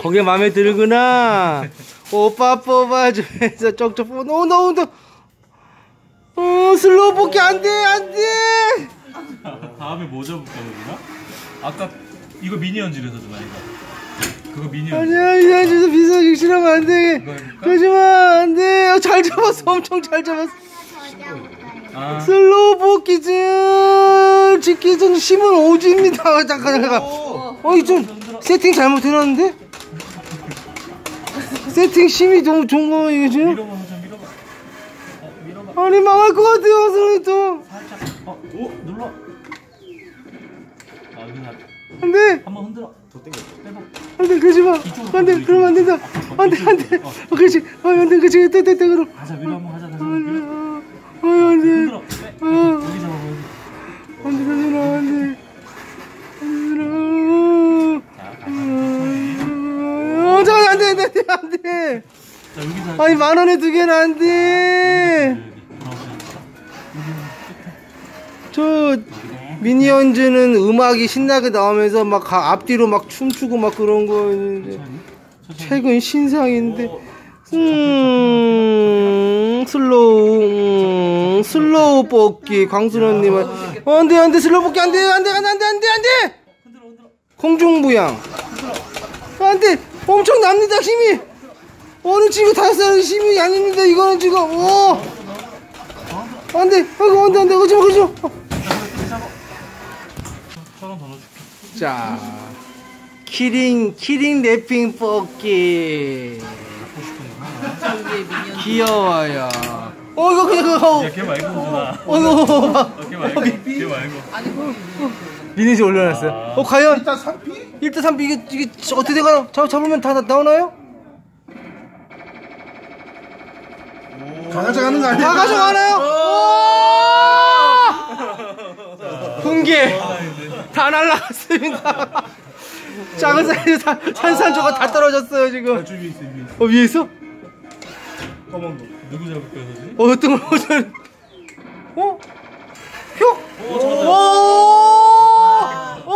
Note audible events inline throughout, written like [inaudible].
거기 마음에 들구나. 오빠 뽑아주면서 쪽쪽 뽑아. 오, 너, 너. 어, 슬로우 뽑기 안 돼, 안 돼. 다음에 뭐 잡을까 그러나? 아까 이거 미니언즈에서 주나 이거 그거 미니언즈 아니야, 이제 진짜 비싸게 싫으면 안 돼. 그러지마, 안 돼. 어, 잘 잡았어, 엄청 잘 잡았어. 아 슬로우 뽑기 좀 찍기 전 심은 오지입니다. 잠깐, 잠깐. 어, 이 좀 세팅 잘못 해놨는데? 세팅 심이 너무 좋은 거, 이게 지금? 밀어봐 좀 밀어봐 어 밀어봐 아니, 망할 것 같아요, 선생님 또. 살짝 어 오 눌러 아 여기 나 안 돼, 한번 흔들어 더 당겨 빼봐 안 돼, 그러지 마. 안 돼. 그러면 안 된다. 안 돼, 안 돼. 어, 그렇지. 어, 안 돼, 그렇지. 떼, 떼, 떼, 그럼. 가자 밀어 한번 하자 다시 안 한번 돼, 밀어 어, 어, 안 돼. 흔들어 빼 어. 여기 잡아봐 여기 안 돼, 선생님, 안 돼. 안 돼. 자 가자 천천히 어, 잠깐, 안 돼, 안 돼. 자 아니, 만 원에 두 개는 안 돼. 저 미니언즈는 음악이 신나게 나오면서 막 가- 앞뒤로 막 춤추고 막 그런 거 있는데 천천히? 천천히? 최근 신상인데. 오, 음 슬로우 음, 슬로우 뽑기. 광순원님은 어, 안돼 안돼. 슬로우 뽑기 안돼 안돼 안돼 안돼 안돼 안돼. 공중부양. 안돼. 엄청 납니다 힘이 어느 친구 다섯 살 힘이 아닙니다 이거는 지금 오 안돼 아이고 안돼 안돼 그러지마 그러지마 천원 더 넣어줄게 자, 키링, 키링 랩핑 뽑기. 귀여워요. 어, 이거 그냥 그거. 야걔 말고 누나 어, 이거. 어, 걔 말고 걔 말고 리니지 올려놨어요. 아. 어, 과연? 일단 3피? 일단 3피, 이게, 이게 어떻게 되가요? 잡, 잡으면 다, 나- 나오나요? 가져가는 거 아니야? 다 가져가나요? 오! 훈계. 다 날라갔습니다. 작은 사이즈 다, 산산조각 다 떨어졌어요, 지금. 저 위에 있어 위에 있어 어, 위에 있어? 검은 거 누구 잡을 거야 사실? 어, 어떤 걸, 어떤 어? 표? 오! 어!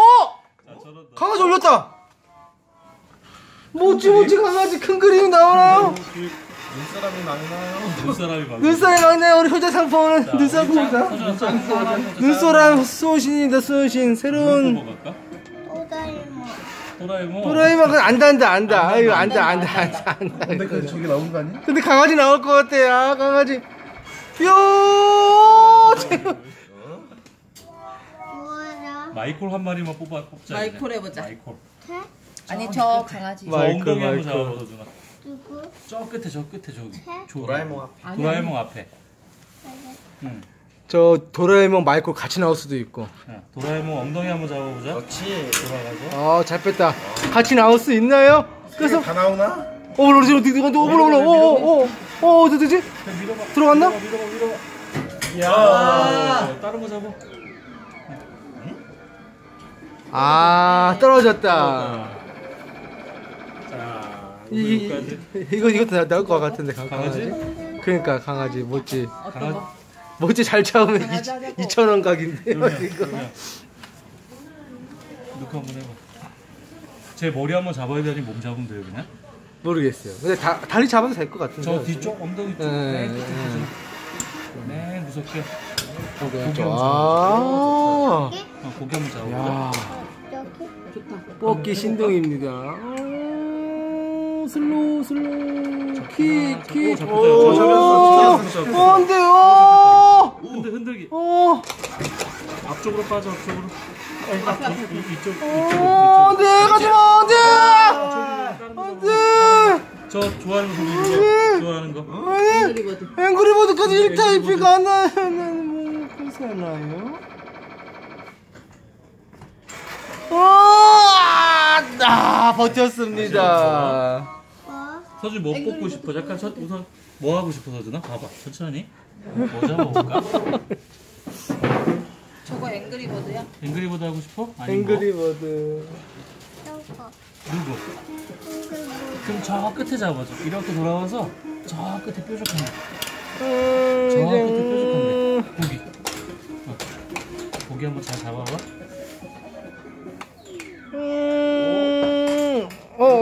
자 저런다 강아지 올렸다! 뭐지, 뭐지, 강아지 큰 그림이 나오나요? 눈사람이 많나요? 눈사람이 많아 눈사람이 막네, 우리 효자 상품은 눈사람입니다. 눈소람 수호신입니다, 수호신. 새로운. 뭐? 도라에몽 도라에몽, 그건 안다, 안다, 안다. 아유, 안다, 안다, 안다, 안다. 근데 그 저기 나온 거 아니야? 근데 강아지 나올 것 같아, 아, 강아지. 뾰! 뭐하냐? 마이콜 한 마리만 뽑아 뽑자 마이콜. 해보자. 마이콜 아니 저 강아지. 마- 저 엉덩이 한번 마이콜. 잡아봐 누구? 저 끝에 저 끝에 저기 저- 도라에몽 앞에. 아니, 도라에몽 앞에. 응. 저 도라에몽 마이콜 같이 나올 수도 있고. 자, 도라에몽 엉덩이 한번 잡아보자. 그렇지 돌아가서. 아, 잘 뺐다. 같이 나올 수 있나요? 그래서, 다 나오나? 어, 올라, 어디, 어디, 어디, 어디, 올라, 올라, 어, 어, 어, 어, 어디, 어디지? 밀어봐. 들어갔나? 밀어봐 밀어봐 야. 어, 다른 거 잡아. 아, 떨어졌다. 자 이, 이거, 이것도 나- 나올 것 같은데, 강- 강아지? 강아지? 그러니까, 강아지, 뭐지. 거? 뭐지, 잘 잡으면 강아지 하자고. 2,000원 각인데요, 그러면 이거. 놓고 한번 해봐 제 머리 한번 잡아야 되니 몸 잡으면 돼요 그냥 모르겠어요. 근데 다, 다리 잡아도 될 것 같은데. 저 뒤쪽 엉덩이 쪽 네, 맨 끝에 네. 보자 네 무섭게 고개 고기 좀. 한번 아, 어, 고기 한번 여기? 좋다. 뽑기 신동입니다. 아, 슬로우, 슬로우. 킥, 킥. 오, 잡혔어, 잡혔어. 어, 안 돼, 어! 흔들 흔들기 어, 앞쪽으로 빠져 앞쪽으로 이, 이, 이쪽 이쪽 어, 안 돼, 가지 마, 안 돼! 안 돼! 저 좋아하는 거 이거 좋아하는 거 그리고도 앵그리버드까지 1타입이가 안 나요. 뭐, 괜찮아요? 아, 아, 버텼습니다. 뭐? 서준 뭐 뽑고 싶어? 잠깐 첫 우선 뭐 하고 싶어 서준아? 봐봐. 천천히. 뭐 잡아볼까? [laughs] 저거 앵그리버드야? 앵그리버드 하고 싶어? 아니 뭐? 앵그리버드. 저거. 누구? 그럼 저 끝에 잡아줘. 이렇게 돌아와서 저 끝에 뾰족한 거. 저 끝에 뾰족한 데 고기. 어. 고기 한번 잘 잡아봐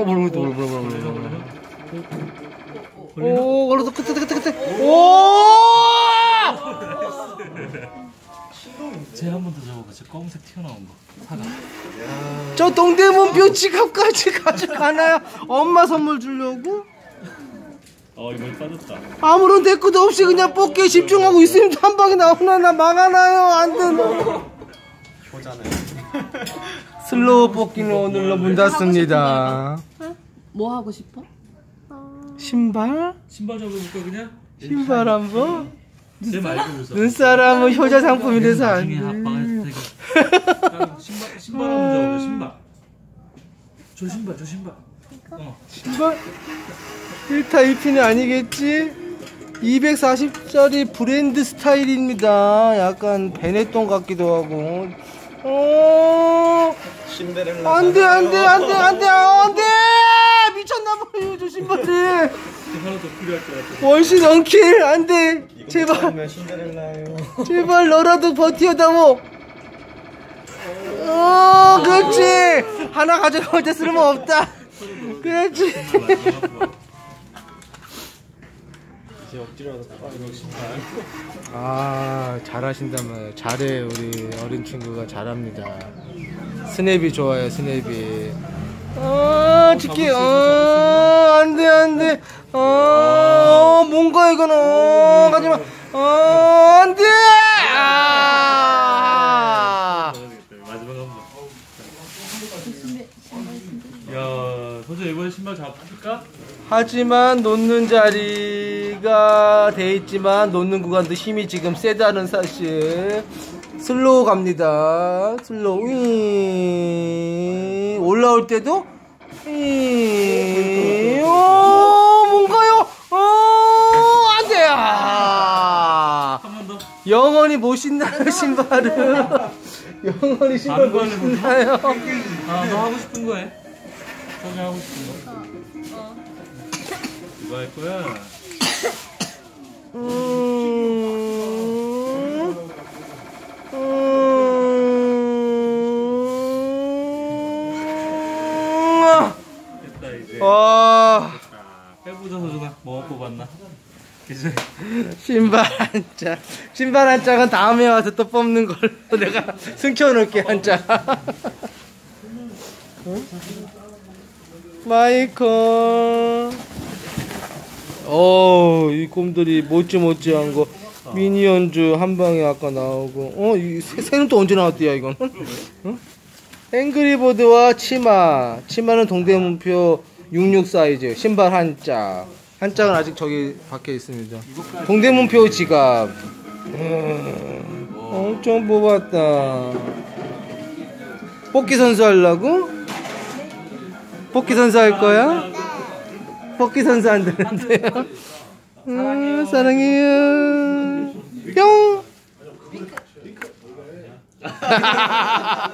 음, 어, 모르겠다, 모르겠다. 걸리나? 오, 걸렸어. 끝에, 끝에, 끝에. 오! [laughs] 쟤한 번더 잡아봐. 저 검은색 튀어나온 거. 사과. 저 동대문표 지갑까지 [laughs] 가져가나요? 엄마 선물 주려고? 어 이번에 빠졌다. 아무런 대꾸도 없이 그냥 뽑기에 집중하고 있으면 한 방에 나오나 나 망하나요? 안 되나? 효자네. [laughs] 슬로우 뽑기는 오늘로 문 닫습니다. 뭐 하고 싶어? 신발? 신발 잡아볼까 그냥? 신발 한 번? 쟤 말고. 눈사람은 효자 상품이라서 안 나중에 돼. 아빠가 되게. [laughs] 신발 신발 한번 신발. 저 신발 저 신발. 어. 신발? 1타 2피는 아니겠지? 240짜리 브랜드 스타일입니다. 약간 베네똥 같기도 하고. 어, 신데렐라. 안 돼, 안 돼, 안 돼, 안 돼, 안 돼! 미쳤나봐요, 저 신발이. 하나 더 필요할 것 같아. 월신 언킬, 안 돼. 제발, 신데렐라예요. 제발 너라도 버티어다오. 어, 그렇지. 하나 가져가면 돼, 쓸모 없다. 그렇지. [laughs] 이제 억지로라도 빠지고 신발. 아 잘하신단 말이에요 잘해 우리 어린 친구가 잘합니다 스냅이 좋아요 스냅이 아 치키 어 안돼 안돼 어 뭔가 이건 어 가지마 어 안돼 아 마지막 한 번. 야, 선생 이번에 신발 잡힐까? 하지만 놓는 자리 가 돼 있지만 놓는 구간도 힘이 지금 세다는 사실 슬로우 갑니다 슬로우 윙. 올라올 때도 윙. 오 뭔가요 어 안돼 아. 영원히 못 신나요 신발은 영원히 신발 못 신나요 아, 너 하고 싶은 거 해. 선생 하고 싶은 거. 이거 할 거야. 음. 음. 됐다 이제. 와 빼부자 서 준아, 뭐 뽑았나? 그치? 신발 한 짝. 신발 한 짝은 다음에 와서 또 뽑는 걸로 내가 [laughs] 숨겨놓을게 한 짝. 응? 마이클. 어, 이 곰돌이 모찌모찌한 거. 미니언즈 한 방에 아까 나오고. 어, 이 새, 새는 또 언제 나왔대요, 이거는? 응? 앵그리보드와 치마. 치마는 동대문표 66 사이즈. 신발 한 짝. 한 짝은 아직 저기 밖에 있습니다. 동대문표 지갑. 음, 엄청 뽑았다. 뽑기 선수 하려고? 뽑기 선수 할 거야? 뽑기 선수 안 되는데요? 음, 사랑해요. 뿅! [laughs] [laughs]